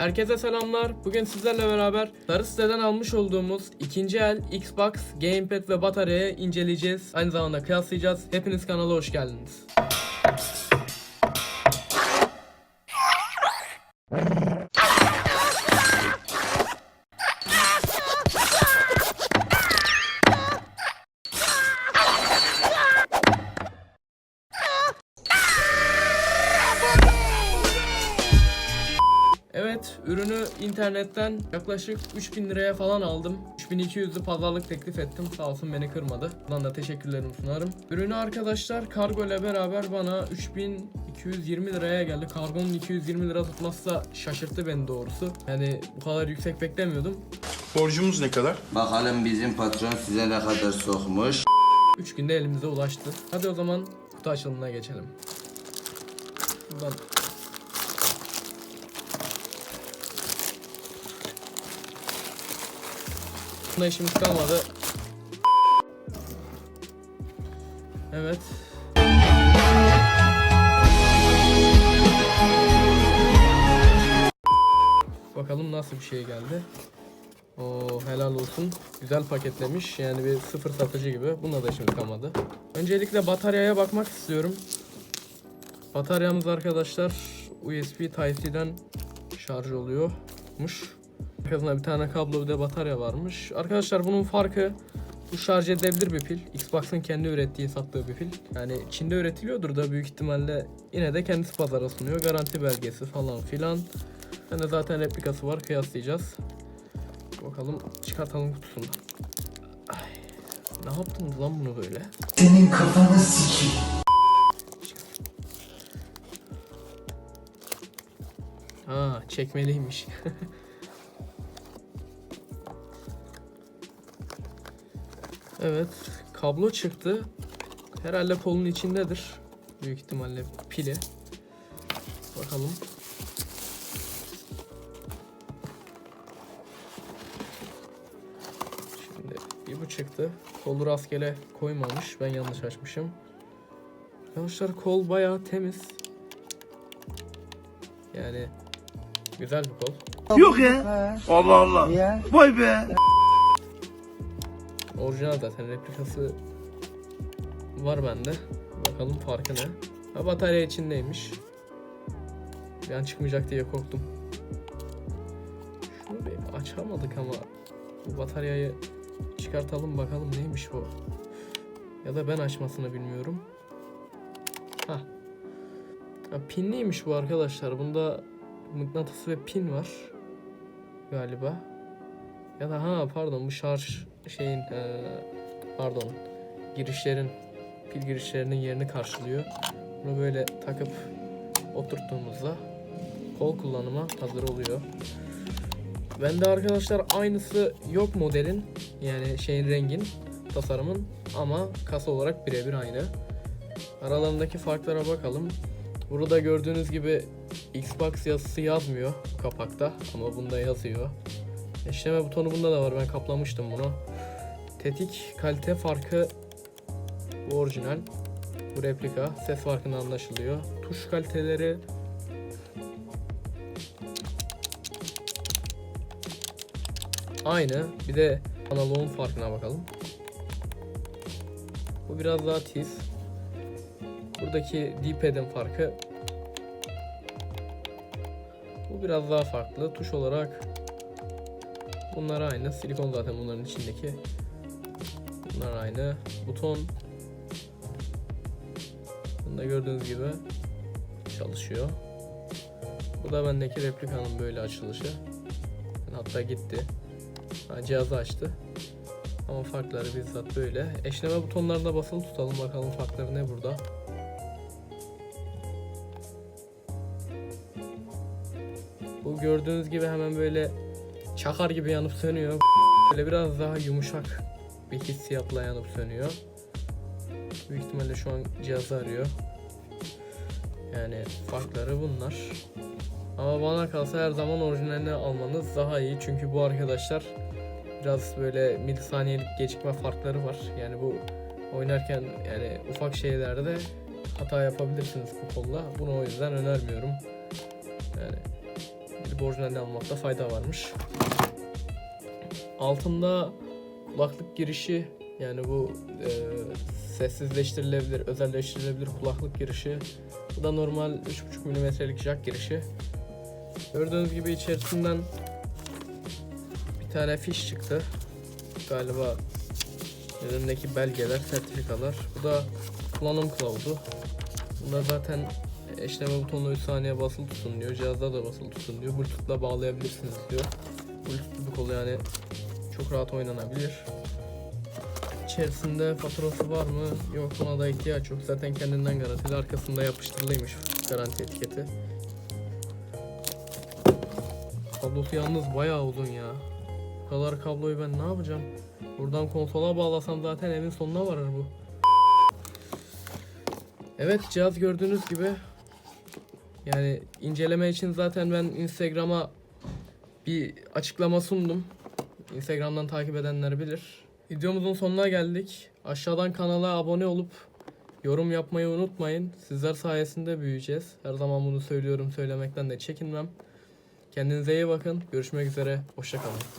Herkese selamlar. Bugün sizlerle beraber sarı siteden almış olduğumuz ikinci el Xbox, Gamepad ve bataryayı inceleyeceğiz. Aynı zamanda kıyaslayacağız. Hepiniz kanala hoş geldiniz. Ürünü internetten yaklaşık 3000 liraya falan aldım. 3200'lü pazarlık teklif ettim. Sağ olsun beni kırmadı. Bundan da teşekkürlerimi sunarım. Ürünü arkadaşlar kargo ile beraber bana 3220 liraya geldi. Kargonun 220 lira tutması da şaşırttı beni doğrusu. Yani bu kadar yüksek beklemiyordum. Borcumuz ne kadar? Bakalım bizim patron size ne kadar sokmuş. 3 günde elimize ulaştı. Hadi o zaman kutu açılımına geçelim. Buradan Bunda işimiz kalmadı. Evet. Bakalım nasıl bir şey geldi. Oo helal olsun. Güzel paketlemiş. Yani bir sıfır satıcı gibi. Buna da işimiz kalmadı. Öncelikle bataryaya bakmak istiyorum. Bataryamız arkadaşlar USB Type-C'den şarj oluyormuş. Arkasında bir tane kablo bir de batarya varmış. Arkadaşlar bunun farkı bu şarj edilebilir bir pil. Xbox'ın kendi ürettiği sattığı bir pil. Yani Çin'de üretiliyordur da büyük ihtimalle yine de kendisi pazara sunuyor. Garanti belgesi falan filan. Bende zaten replikası var kıyaslayacağız. Bakalım çıkartalım kutusunu. Ay, ne yaptınız lan bunu böyle? Senin kafanı sikeyim. Ha çekmeliymiş. evet kablo çıktı. Herhalde kolun içindedir. Büyük ihtimalle pili. Bakalım. Şimdi bir bu çıktı. Kolu rastgele koymamış. Ben yanlış açmışım. Arkadaşlar kol bayağı temiz. Yani güzel bir kol. Yok ya. Allah Allah. Vay be. Orijinal zaten replikası var bende. Bakalım farkı ne? Ha, batarya içindeymiş. Bir an çıkmayacak diye korktum. Şunu bir açamadık ama bu bataryayı çıkartalım bakalım neymiş bu. Ya da ben açmasını bilmiyorum. Ha. ha pinliymiş bu arkadaşlar. Bunda mıknatıs ve pin var. Galiba. Ya da ha pardon bu şarj şeyin eee, pardon girişlerin pil girişlerinin yerini karşılıyor. Bunu böyle takıp oturttuğumuzda kol kullanıma hazır oluyor. Bende arkadaşlar aynısı yok modelin yani şeyin rengin tasarımın ama kasa olarak birebir aynı. Aralarındaki farklara bakalım. Burada gördüğünüz gibi Xbox yazısı yazmıyor kapakta ama bunda yazıyor. İşleme butonu bunda da var. Ben kaplamıştım bunu. Tetik kalite farkı bu orijinal. Bu replika. Ses farkında anlaşılıyor. Tuş kaliteleri aynı. Bir de analogun farkına bakalım. Bu biraz daha tiz. Buradaki D-pad'in farkı bu biraz daha farklı. Tuş olarak Bunlar aynı. Silikon zaten bunların içindeki. Bunlar aynı. Buton. Bunda gördüğünüz gibi çalışıyor. Bu da bendeki replikanın böyle açılışı. Hatta gitti. Ha, cihazı açtı. Ama farkları bizzat böyle. Eşleme butonlarına basılı tutalım bakalım farkları ne burada. Bu gördüğünüz gibi hemen böyle çakar gibi yanıp sönüyor. Böyle biraz daha yumuşak bir hissiyatla yanıp sönüyor. Büyük ihtimalle şu an cihazı arıyor. Yani farkları bunlar. Ama bana kalsa her zaman orijinalini almanız daha iyi. Çünkü bu arkadaşlar biraz böyle milisaniyelik gecikme farkları var. Yani bu oynarken yani ufak şeylerde hata yapabilirsiniz bu kolla. Bunu o yüzden önermiyorum. Yani bu orijinalini almakta fayda varmış. Altında kulaklık girişi yani bu e, sessizleştirilebilir, özelleştirilebilir kulaklık girişi. Bu da normal 3.5 mm'lik jack girişi. Gördüğünüz gibi içerisinden bir tane fiş çıktı. Galiba üzerindeki belgeler, sertifikalar. Bu da kullanım kılavuzu. Bunda zaten eşleme butonu 3 saniye basılı tutun diyor. Cihazda da basılı tutun diyor. Bluetooth'la bağlayabilirsiniz diyor. Bluetooth'lu bir kolu yani çok rahat oynanabilir. İçerisinde faturası var mı? Yok buna da ihtiyaç yok. Zaten kendinden garantili. Arkasında yapıştırılıymış garanti etiketi. Kablosu yalnız bayağı uzun ya. Bu kadar kabloyu ben ne yapacağım? Buradan konsola bağlasam zaten evin sonuna varır bu. Evet cihaz gördüğünüz gibi yani inceleme için zaten ben Instagram'a bir açıklama sundum. Instagram'dan takip edenler bilir. Videomuzun sonuna geldik. Aşağıdan kanala abone olup yorum yapmayı unutmayın. Sizler sayesinde büyüyeceğiz. Her zaman bunu söylüyorum söylemekten de çekinmem. Kendinize iyi bakın. Görüşmek üzere. Hoşçakalın.